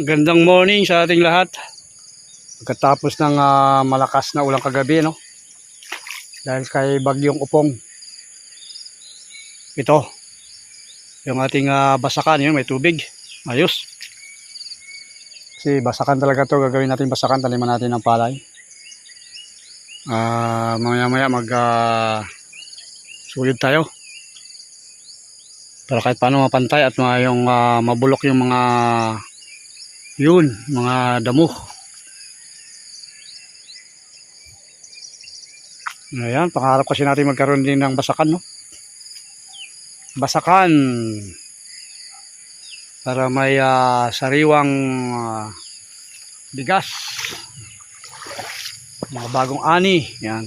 Gandang morning sa ating lahat. Pagkatapos ng ah, malakas na ulang kagabi, no? Dahil kay Bagyong Upong. Ito. Yung ating ah, basakan, yun, may tubig. Ayos. Kasi basakan talaga to Gagawin natin basakan. Taliman natin ng palay. Ah, maya maya mag ah, sulit tayo. Para kahit paano mapantay at ma- yung ah, mabulok yung mga yun, mga damo. Ayan, pangarap kasi natin magkaroon din ng basakan, no? Basakan. Para may ah, sariwang ah, bigas. Mga bagong ani. Yan.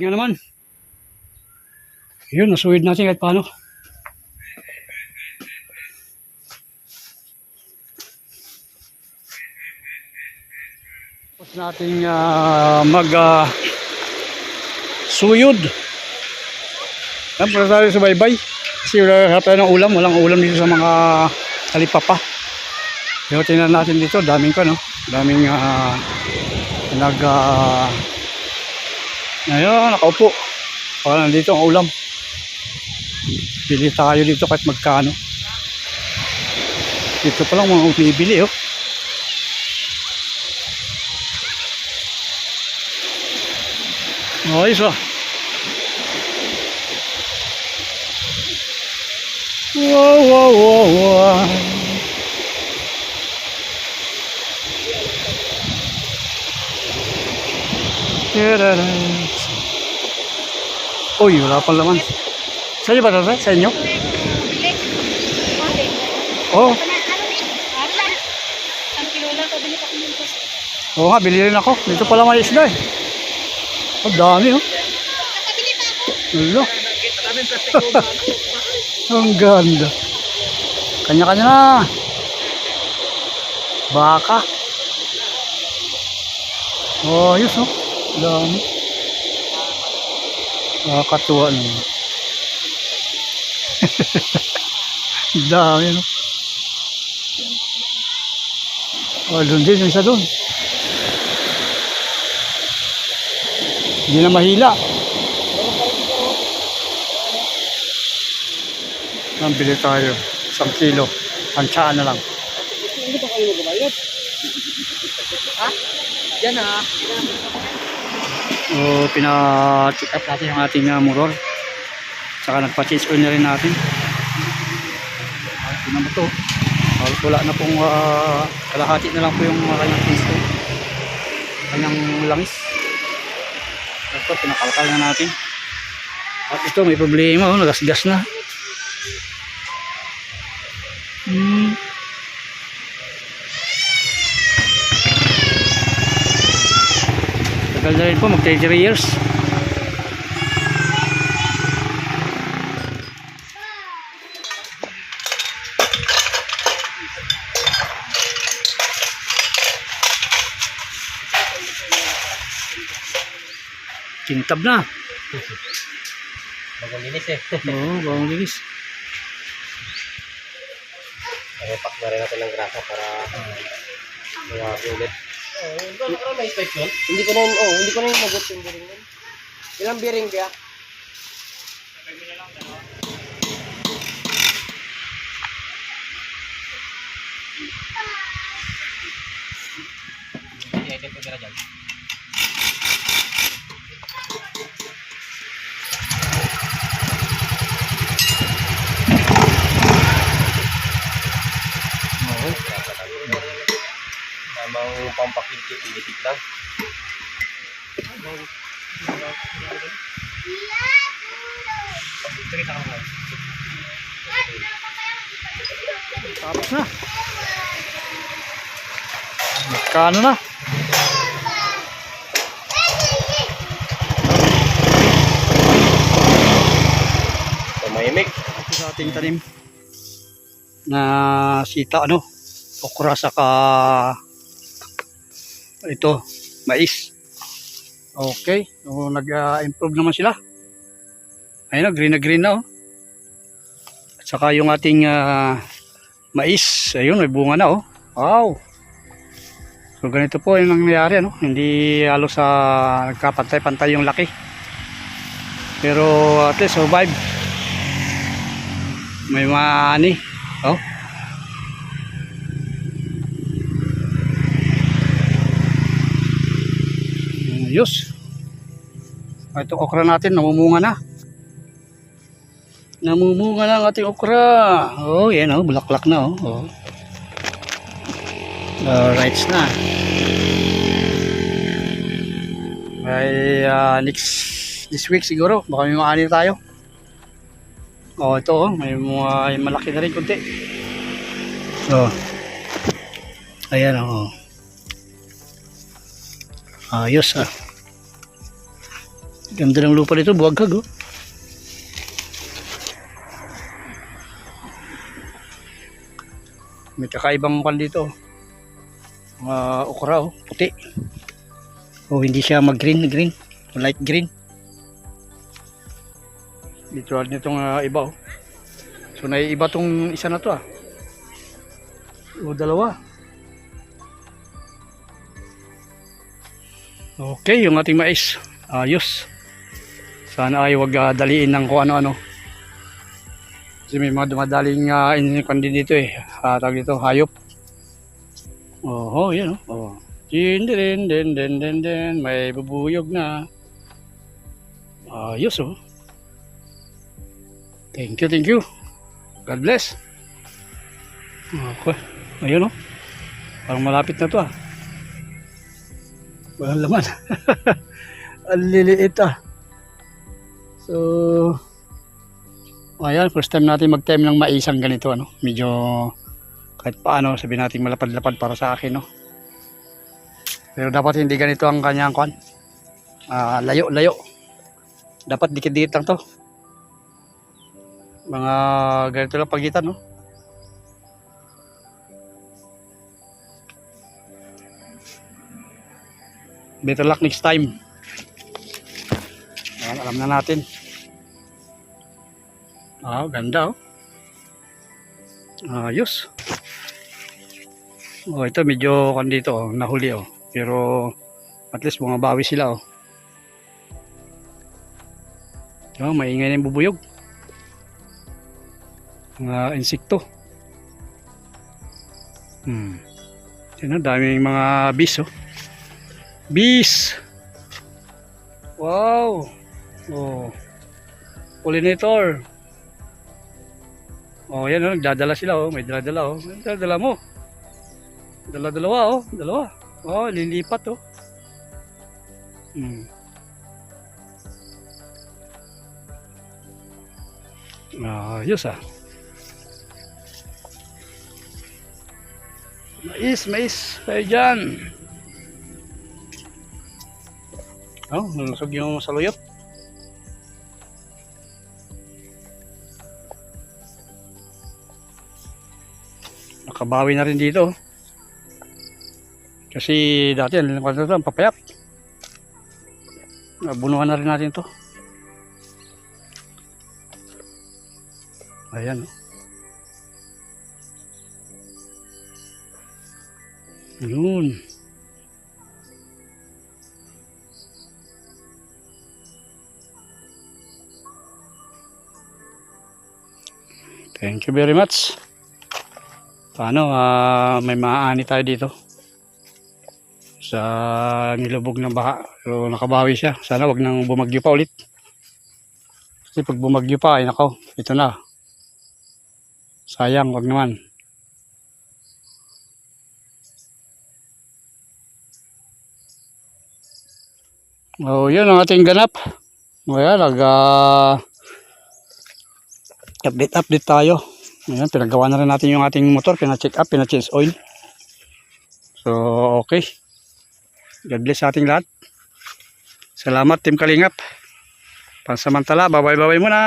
Pahinga naman. Yun, nasuwid natin kahit paano. Tapos natin ah, mag ah, suyod. Yan, para tayo sa baybay. Kasi wala tayo ng ulam. Walang ulam dito sa mga kalipapa. Pero tingnan natin dito. Daming ka, no? Daming ah, nag... ah, ayun, nakaupo. Wala nandito ang ulam. Pili tayo dito kahit magkano. Dito pa lang mga bibili, oh. Ayos ah. Wow, wow, wow, wow. Tadada. Uy, wala pang laman. Sa inyo ba ito? Sa inyo? Oo. Oh, oo nga, bili rin ako. Dito pala may isda eh. Ang dami oh. Ulo. Ang ganda. Kanya-kanya na. Baka. Oh, ayos oh. Dami. Nakakatuwa naman. Dami no. Oh, doon din, yung isa doon. Hindi na mahila. Ang bili tayo. Isang kilo. Tansaan na lang. Hindi ba kayo magbabayad? Ha? Yan ha. So, pina-check up natin yung ating uh, motor. Saka nagpa-change oil na rin natin. Ito naman to. Wala na pong uh, kalahati na lang po yung kanyang oil. Kanyang langis. Ito, pinakalkal na natin. At ito, may problema. Oh, nagasgas na. Hmm. Na rin po, mag 33 years. Kintab na. Bagong linis eh. Oo, bagong linis. Repack na rin natin ng grasa para mawabi ulit. Oh, doon ako may spike yun? Hindi ko na yun, oh, hindi ko na yun nagot yung bearing nun. Ilang bearing kaya? Hindi, item ko dyan. Tamang pampakilkit-ilikit lang. Tapos na. Magkano na? Tumahimik. Ito sa ating tanim na sita ano okra saka ito mais okay so, nag-improve naman sila ayun na green na green na oh. at saka yung ating ah, mais ayun may bunga na oh wow so ganito po yung nangyayari ano hindi halos sa nagkapantay-pantay yung laki pero at least survive may mga ani. Oh. Ayos. Ah, Itong okra natin, namumunga na. Namumunga na ang ating okra. Oh, yan oh, bulaklak na oh. oh. Alright na. Ay, ah, next this week siguro, baka may mga ani tayo. Oh, ito oh, may mga may malaki na rin kunti. Oh. Ayan oh. Ayos ah. Ganda ng lupa nito, buwaghag oh. May kakaibang kan dito. Mga okra oh, puti. Oh, hindi siya mag-green, green. Light green. Dito nitong uh, iba oh. So naiiba tong isa na to ah. O dalawa. Okay, yung ating mais. Ayos. Sana ay wag ah, daliin ng kung ano-ano. Kasi may mga dumadaling uh, din dito eh. Uh, tawag dito, hayop. Oho, yun oh. oh. Din, din, din, din, din, din. May bubuyog na. Ayos oh. Thank you, thank you. God bless. Okay. Ayun oh. Parang malapit na to ah. Walang laman. Ang liliit ah. So, ayan, first time natin mag-time ng maisang ganito ano. Medyo kahit paano sabihin natin malapad-lapad para sa akin no. Pero dapat hindi ganito ang kanyang kwan. Ah, layo, layo. Dapat dikit-dikit lang to. Mga ganito lang pagitan no. Better luck next time. Ayan, alam na natin. Ah, ganda oh. Ayos. Oh, ito medyo kan dito oh, nahuli oh. Pero at least mga bawi sila oh. Oh, maingay na yung bubuyog. Mga insekto. Hmm. Yan oh, daming mga bis oh. Bees! Wow! Oh. Pollinator. Oh, yan oh, nagdadala sila oh, may dala-dala oh. May dala mo. Dala-dalawa oh, dalawa. Oh, lilipat oh. Hmm. Ayos ah. Mais, mais. Kayo dyan. Oh, nalusog yung saluyot. Nakabawi na rin dito. Kasi dati ang ito, ang papayat. Nabunuhan na rin natin to. Ayan. oh. Yun. Thank you very much. Paano, ah, may maaani tayo dito. Sa nilubog ng baha. So, nakabawi siya. Sana wag nang bumagyo pa ulit. Kasi pag bumagyo pa, ay nako, ito na. Sayang, wag naman. Oh, yun ang ating ganap. Kaya nag ah, update update tayo. Ayan, pinagawa na rin natin yung ating motor, pina-check up, pina-change oil. So, okay. God bless sa ating lahat. Salamat, Team Kalingap. Pansamantala, babay-babay muna.